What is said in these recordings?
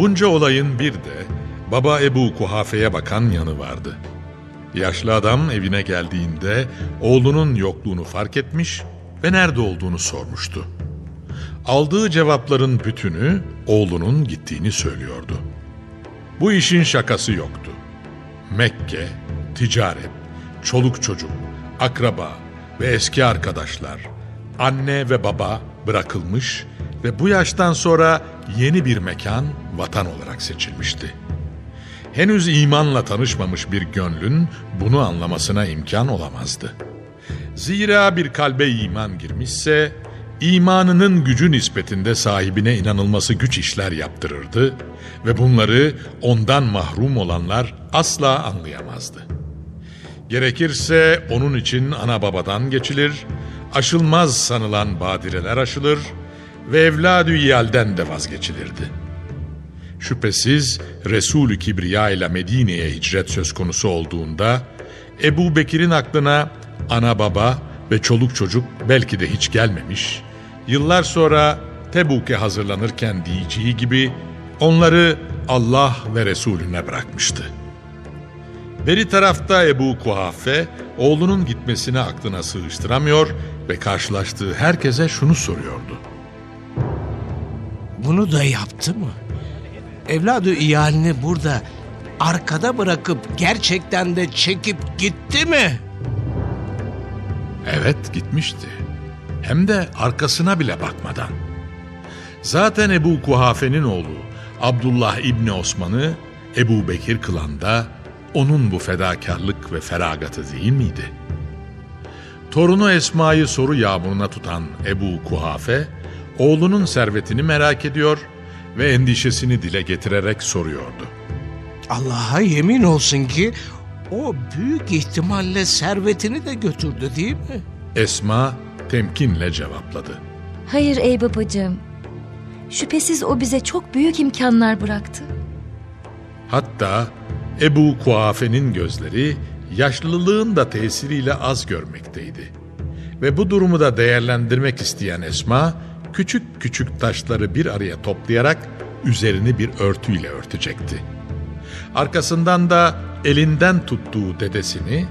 Bunca olayın bir de baba Ebu Kuhafe'ye bakan yanı vardı. Yaşlı adam evine geldiğinde oğlunun yokluğunu fark etmiş ve nerede olduğunu sormuştu. Aldığı cevapların bütünü oğlunun gittiğini söylüyordu. Bu işin şakası yoktu. Mekke, ticaret, çoluk çocuk, akraba ve eski arkadaşlar, anne ve baba bırakılmış ve bu yaştan sonra yeni bir mekan vatan olarak seçilmişti. Henüz imanla tanışmamış bir gönlün bunu anlamasına imkan olamazdı. Zira bir kalbe iman girmişse, imanının gücü nispetinde sahibine inanılması güç işler yaptırırdı ve bunları ondan mahrum olanlar asla anlayamazdı. Gerekirse onun için ana babadan geçilir, aşılmaz sanılan badireler aşılır ve evladü iyalden de vazgeçilirdi. Şüphesiz Resulü Kibriya ile Medine'ye hicret söz konusu olduğunda Ebu Bekir'in aklına ana baba ve çoluk çocuk belki de hiç gelmemiş, yıllar sonra Tebuk'e hazırlanırken diyeceği gibi onları Allah ve Resulüne bırakmıştı. Beri tarafta Ebu Kuhafe oğlunun gitmesini aklına sığıştıramıyor ve karşılaştığı herkese şunu soruyordu. Bunu da yaptı mı? Evladı iyalini burada arkada bırakıp gerçekten de çekip gitti mi? Evet gitmişti. Hem de arkasına bile bakmadan. Zaten Ebu Kuhafe'nin oğlu Abdullah İbni Osman'ı Ebu Bekir kılan da onun bu fedakarlık ve feragatı değil miydi? Torunu Esma'yı soru yağmuruna tutan Ebu Kuhafe, oğlunun servetini merak ediyor ve endişesini dile getirerek soruyordu. Allah'a yemin olsun ki o büyük ihtimalle servetini de götürdü değil mi? Esma temkinle cevapladı. Hayır ey babacığım. Şüphesiz o bize çok büyük imkanlar bıraktı. Hatta Ebu Kuafe'nin gözleri yaşlılığın da tesiriyle az görmekteydi. Ve bu durumu da değerlendirmek isteyen Esma, küçük küçük taşları bir araya toplayarak üzerini bir örtüyle örtecekti. Arkasından da elinden tuttuğu dedesini,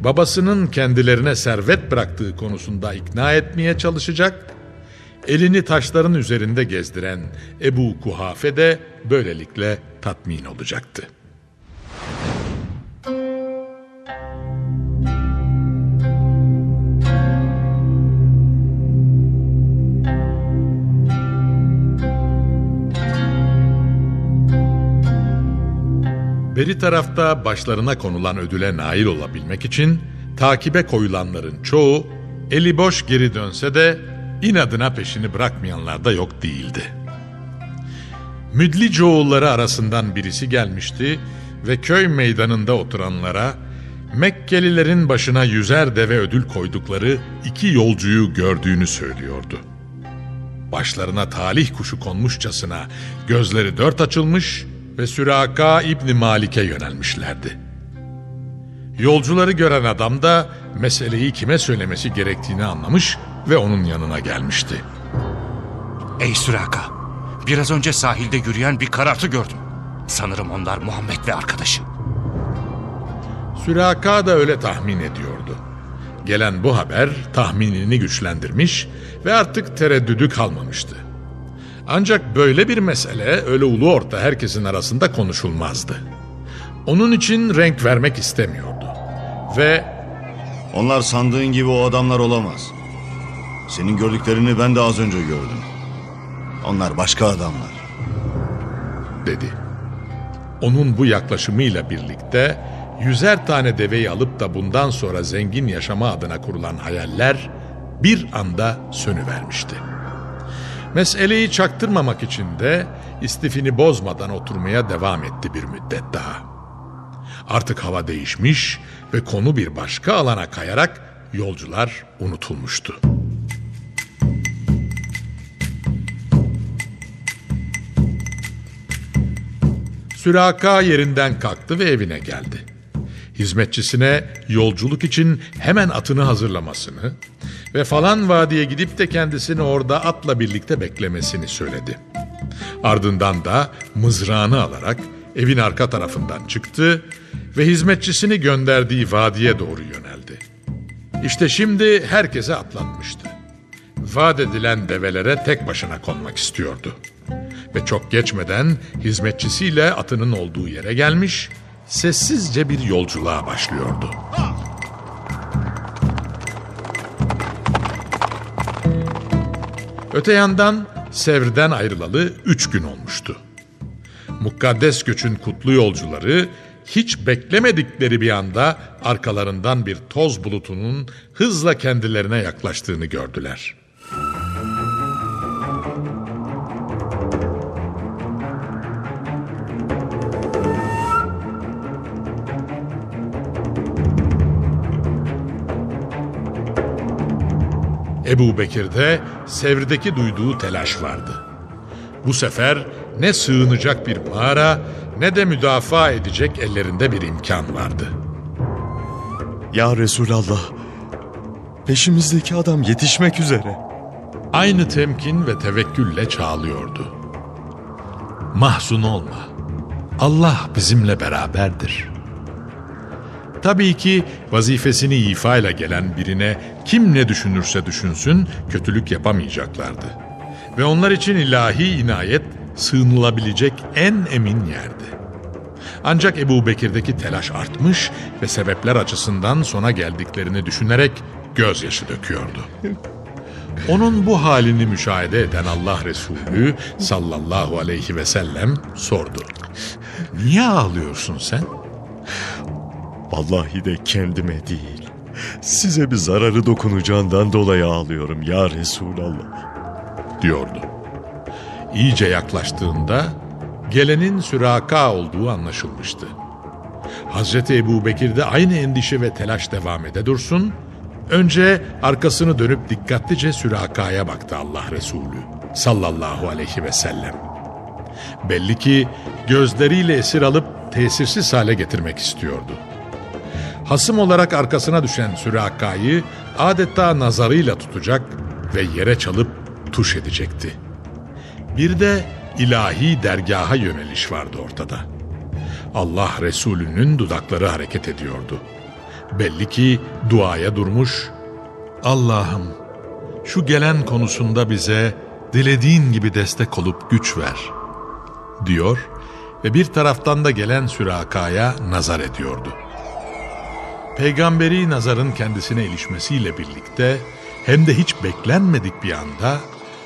babasının kendilerine servet bıraktığı konusunda ikna etmeye çalışacak, elini taşların üzerinde gezdiren Ebu Kuhafe de böylelikle tatmin olacaktı. Beri tarafta başlarına konulan ödüle nail olabilmek için takibe koyulanların çoğu eli boş geri dönse de inadına peşini bırakmayanlar da yok değildi. Müdlicoğulları arasından birisi gelmişti ve köy meydanında oturanlara Mekkelilerin başına yüzer deve ödül koydukları iki yolcuyu gördüğünü söylüyordu. Başlarına talih kuşu konmuşçasına gözleri dört açılmış ve Süraka İbni Malik'e yönelmişlerdi. Yolcuları gören adam da meseleyi kime söylemesi gerektiğini anlamış ve onun yanına gelmişti. Ey Süraka, biraz önce sahilde yürüyen bir karartı gördüm. Sanırım onlar Muhammed ve arkadaşı. Süraka da öyle tahmin ediyordu. Gelen bu haber tahminini güçlendirmiş ve artık tereddüdü kalmamıştı. Ancak böyle bir mesele öyle ulu orta herkesin arasında konuşulmazdı. Onun için renk vermek istemiyordu. Ve Onlar sandığın gibi o adamlar olamaz. Senin gördüklerini ben de az önce gördüm. Onlar başka adamlar. dedi. Onun bu yaklaşımıyla birlikte yüzer tane deveyi alıp da bundan sonra zengin yaşama adına kurulan hayaller bir anda sönüvermişti. Meseleyi çaktırmamak için de istifini bozmadan oturmaya devam etti bir müddet daha. Artık hava değişmiş ve konu bir başka alana kayarak yolcular unutulmuştu. Süraka yerinden kalktı ve evine geldi. Hizmetçisine yolculuk için hemen atını hazırlamasını ve falan vadiye gidip de kendisini orada atla birlikte beklemesini söyledi. Ardından da mızrağını alarak evin arka tarafından çıktı ve hizmetçisini gönderdiği vadiye doğru yöneldi. İşte şimdi herkese atlatmıştı. Vaat edilen develere tek başına konmak istiyordu. Ve çok geçmeden hizmetçisiyle atının olduğu yere gelmiş, sessizce bir yolculuğa başlıyordu. Öte yandan Sevr'den ayrılalı üç gün olmuştu. Mukaddes göçün kutlu yolcuları hiç beklemedikleri bir anda arkalarından bir toz bulutunun hızla kendilerine yaklaştığını gördüler. Ebu Bekir'de Sevr'deki duyduğu telaş vardı. Bu sefer ne sığınacak bir mağara ne de müdafaa edecek ellerinde bir imkan vardı. Ya Resulallah. Peşimizdeki adam yetişmek üzere. Aynı temkin ve tevekkülle çağlıyordu. Mahzun olma. Allah bizimle beraberdir. Tabii ki vazifesini ifayla gelen birine kim ne düşünürse düşünsün kötülük yapamayacaklardı. Ve onlar için ilahi inayet sığınılabilecek en emin yerdi. Ancak Ebu Bekir'deki telaş artmış ve sebepler açısından sona geldiklerini düşünerek gözyaşı döküyordu. Onun bu halini müşahede eden Allah Resulü sallallahu aleyhi ve sellem sordu. Niye ağlıyorsun sen? Vallahi de kendime değil. Size bir zararı dokunacağından dolayı ağlıyorum ya Resulallah. diyordu. İyice yaklaştığında gelenin süraka olduğu anlaşılmıştı. Hazreti Ebu Bekir de aynı endişe ve telaş devam ede dursun, önce arkasını dönüp dikkatlice sürakaya baktı Allah Resulü sallallahu aleyhi ve sellem. Belli ki gözleriyle esir alıp tesirsiz hale getirmek istiyordu. Hasım olarak arkasına düşen sürakayı adeta nazarıyla tutacak ve yere çalıp tuş edecekti. Bir de ilahi dergaha yöneliş vardı ortada. Allah Resulü'nün dudakları hareket ediyordu. Belli ki duaya durmuş. Allah'ım şu gelen konusunda bize dilediğin gibi destek olup güç ver diyor ve bir taraftan da gelen sürakaya nazar ediyordu. Peygamberi nazarın kendisine ilişmesiyle birlikte hem de hiç beklenmedik bir anda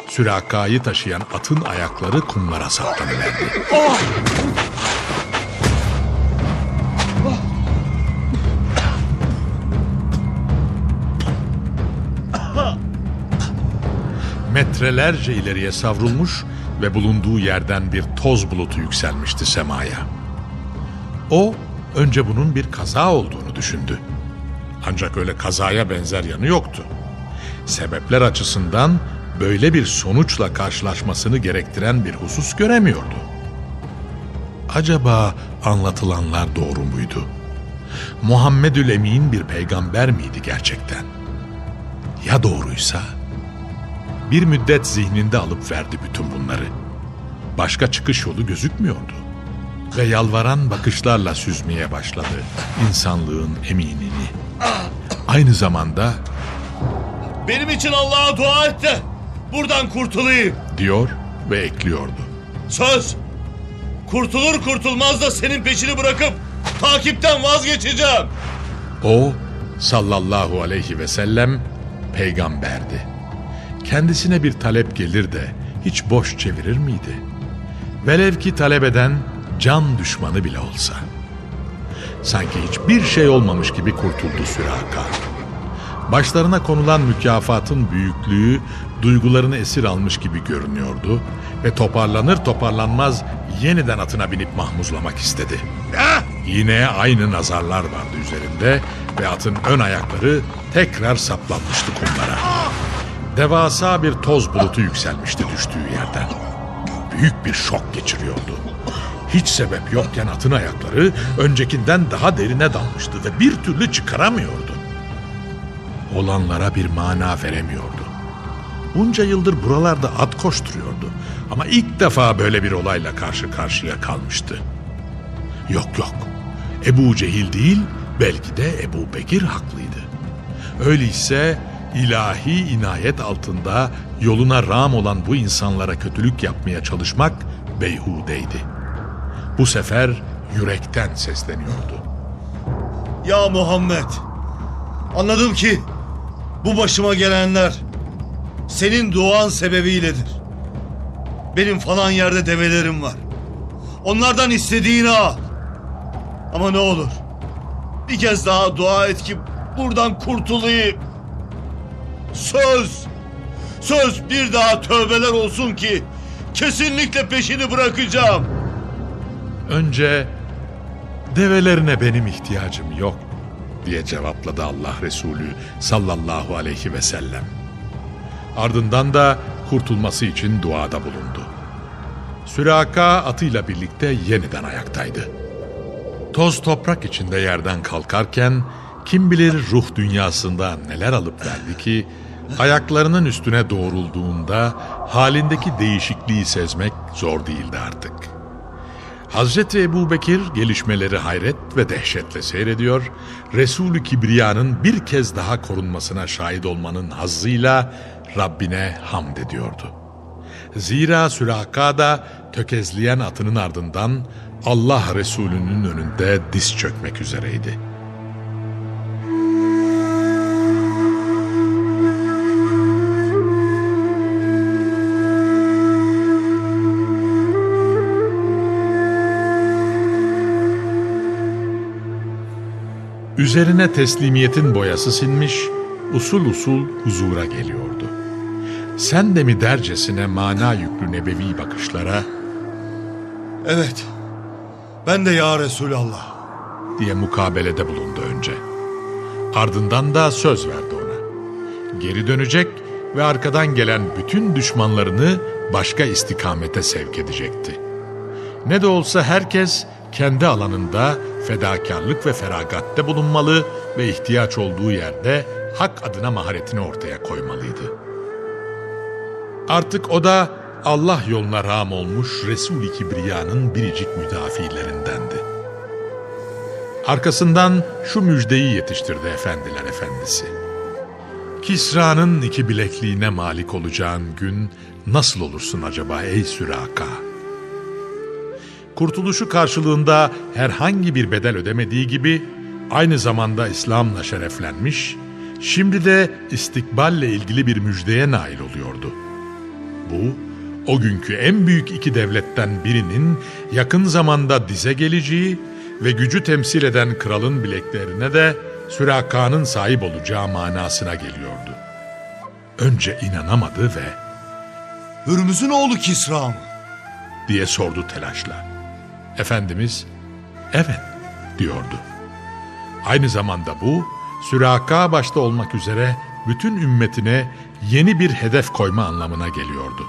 sürakayı taşıyan atın ayakları kumlara saplanıverdi. Metrelerce ileriye savrulmuş ve bulunduğu yerden bir toz bulutu yükselmişti semaya. O önce bunun bir kaza olduğunu düşündü. Ancak öyle kazaya benzer yanı yoktu. Sebepler açısından böyle bir sonuçla karşılaşmasını gerektiren bir husus göremiyordu. Acaba anlatılanlar doğru muydu? Muhammedül Emin bir peygamber miydi gerçekten? Ya doğruysa? Bir müddet zihninde alıp verdi bütün bunları. Başka çıkış yolu gözükmüyordu. Ve yalvaran bakışlarla süzmeye başladı insanlığın eminini. Aynı zamanda Benim için Allah'a dua et de buradan kurtulayım. diyor ve ekliyordu. Söz. Kurtulur kurtulmaz da senin peşini bırakıp takipten vazgeçeceğim. O sallallahu aleyhi ve sellem peygamberdi. Kendisine bir talep gelir de hiç boş çevirir miydi? Velev ki talep eden can düşmanı bile olsa. Sanki hiçbir şey olmamış gibi kurtuldu Süraka. Başlarına konulan mükafatın büyüklüğü duygularını esir almış gibi görünüyordu ve toparlanır toparlanmaz yeniden atına binip mahmuzlamak istedi. Yine aynı nazarlar vardı üzerinde ve atın ön ayakları tekrar saplanmıştı kumlara. Devasa bir toz bulutu yükselmişti düştüğü yerden. Büyük bir şok geçiriyordu. Hiç sebep yokken atın ayakları öncekinden daha derine dalmıştı ve bir türlü çıkaramıyordu. Olanlara bir mana veremiyordu. Bunca yıldır buralarda at koşturuyordu. Ama ilk defa böyle bir olayla karşı karşıya kalmıştı. Yok yok. Ebu Cehil değil, belki de Ebu Bekir haklıydı. Öyleyse ilahi inayet altında yoluna rağm olan bu insanlara kötülük yapmaya çalışmak beyhudeydi. Bu sefer yürekten sesleniyordu. Ya Muhammed. Anladım ki bu başıma gelenler senin duan sebebiyledir. Benim falan yerde develerim var. Onlardan istediğini al. Ama ne olur bir kez daha dua et ki buradan kurtulayım. Söz. Söz bir daha tövbeler olsun ki kesinlikle peşini bırakacağım. Önce develerine benim ihtiyacım yok diye cevapladı Allah Resulü sallallahu aleyhi ve sellem. Ardından da kurtulması için duada bulundu. Süraka atıyla birlikte yeniden ayaktaydı. Toz toprak içinde yerden kalkarken kim bilir ruh dünyasında neler alıp verdi ki ayaklarının üstüne doğrulduğunda halindeki değişikliği sezmek zor değildi artık. Hazreti Ebu Bekir gelişmeleri hayret ve dehşetle seyrediyor, Resulü Kibriya'nın bir kez daha korunmasına şahit olmanın hazzıyla Rabbine hamd ediyordu. Zira Süraka da tökezleyen atının ardından Allah Resulü'nün önünde diz çökmek üzereydi. Üzerine teslimiyetin boyası sinmiş, usul usul huzura geliyordu. Sen de mi dercesine mana yüklü nebevi bakışlara Evet. Ben de ya Resulallah. diye mukabelede bulundu önce. Ardından da söz verdi ona. Geri dönecek ve arkadan gelen bütün düşmanlarını başka istikamete sevk edecekti. Ne de olsa herkes kendi alanında fedakarlık ve feragatte bulunmalı ve ihtiyaç olduğu yerde hak adına maharetini ortaya koymalıydı. Artık o da Allah yoluna rağm olmuş Resul-i Kibriya'nın biricik müdafilerindendi. Arkasından şu müjdeyi yetiştirdi efendiler efendisi. Kisra'nın iki bilekliğine malik olacağın gün nasıl olursun acaba ey Süraka? Kurtuluşu karşılığında herhangi bir bedel ödemediği gibi aynı zamanda İslam'la şereflenmiş, şimdi de istikballe ilgili bir müjdeye nail oluyordu. Bu, o günkü en büyük iki devletten birinin yakın zamanda dize geleceği ve gücü temsil eden kralın bileklerine de Süraka'nın sahip olacağı manasına geliyordu. Önce inanamadı ve Hürmüz'ün oğlu Kisra mı? diye sordu telaşla. Efendimiz, evet diyordu. Aynı zamanda bu, Süraka başta olmak üzere bütün ümmetine yeni bir hedef koyma anlamına geliyordu.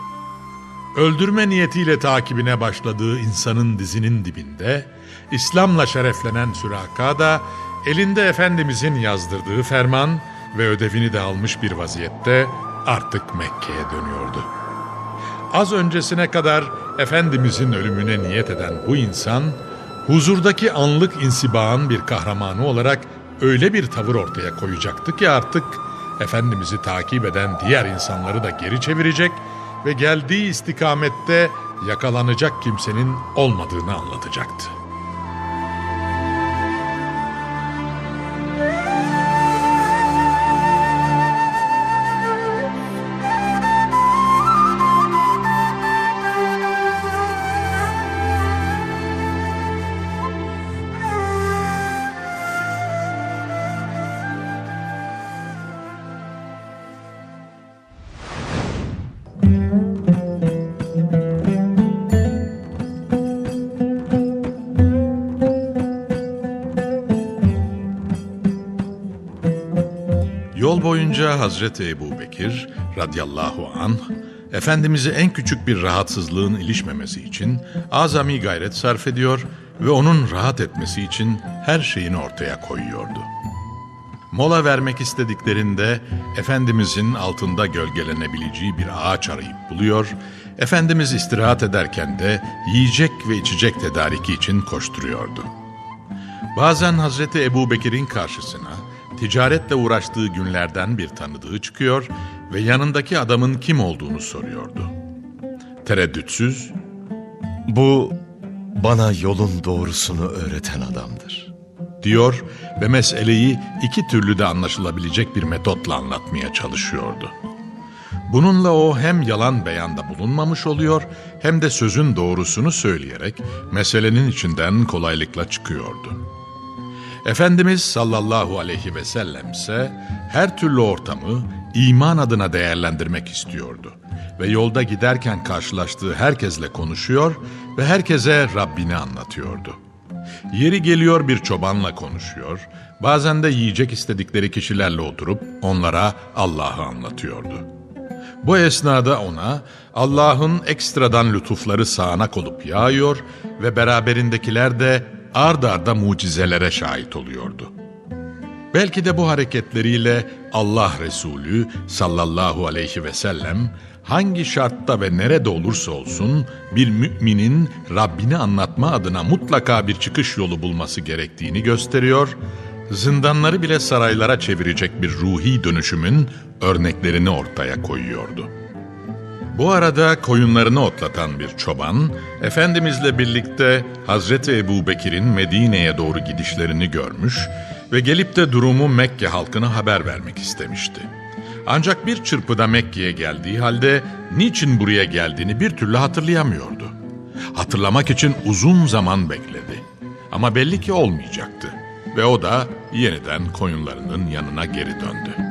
Öldürme niyetiyle takibine başladığı insanın dizinin dibinde, İslam'la şereflenen Süraka da elinde Efendimizin yazdırdığı ferman ve ödevini de almış bir vaziyette artık Mekke'ye dönüyordu. Az öncesine kadar Efendimizin ölümüne niyet eden bu insan, huzurdaki anlık insibağın bir kahramanı olarak öyle bir tavır ortaya koyacaktı ki artık Efendimiz'i takip eden diğer insanları da geri çevirecek ve geldiği istikamette yakalanacak kimsenin olmadığını anlatacaktı. Yol boyunca Hazreti Ebu Bekir radıyallahu anh, Efendimiz'e en küçük bir rahatsızlığın ilişmemesi için azami gayret sarf ediyor ve onun rahat etmesi için her şeyini ortaya koyuyordu. Mola vermek istediklerinde Efendimizin altında gölgelenebileceği bir ağaç arayıp buluyor, Efendimiz istirahat ederken de yiyecek ve içecek tedariki için koşturuyordu. Bazen Hazreti Ebu Bekir'in karşısına ticaretle uğraştığı günlerden bir tanıdığı çıkıyor ve yanındaki adamın kim olduğunu soruyordu. Tereddütsüz, Bu bana yolun doğrusunu öğreten adamdır. diyor ve meseleyi iki türlü de anlaşılabilecek bir metotla anlatmaya çalışıyordu. Bununla o hem yalan beyanda bulunmamış oluyor hem de sözün doğrusunu söyleyerek meselenin içinden kolaylıkla çıkıyordu. Efendimiz sallallahu aleyhi ve sellem ise her türlü ortamı iman adına değerlendirmek istiyordu. Ve yolda giderken karşılaştığı herkesle konuşuyor ve herkese Rabbini anlatıyordu. Yeri geliyor bir çobanla konuşuyor, bazen de yiyecek istedikleri kişilerle oturup onlara Allah'ı anlatıyordu. Bu esnada ona Allah'ın ekstradan lütufları sağanak olup yağıyor ve beraberindekiler de ard arda mucizelere şahit oluyordu. Belki de bu hareketleriyle Allah Resulü sallallahu aleyhi ve sellem hangi şartta ve nerede olursa olsun bir müminin Rabbini anlatma adına mutlaka bir çıkış yolu bulması gerektiğini gösteriyor, zindanları bile saraylara çevirecek bir ruhi dönüşümün örneklerini ortaya koyuyordu. Bu arada koyunlarını otlatan bir çoban, Efendimizle birlikte Hazreti Ebu Bekir'in Medine'ye doğru gidişlerini görmüş ve gelip de durumu Mekke halkına haber vermek istemişti. Ancak bir çırpıda Mekke'ye geldiği halde niçin buraya geldiğini bir türlü hatırlayamıyordu. Hatırlamak için uzun zaman bekledi. Ama belli ki olmayacaktı ve o da yeniden koyunlarının yanına geri döndü.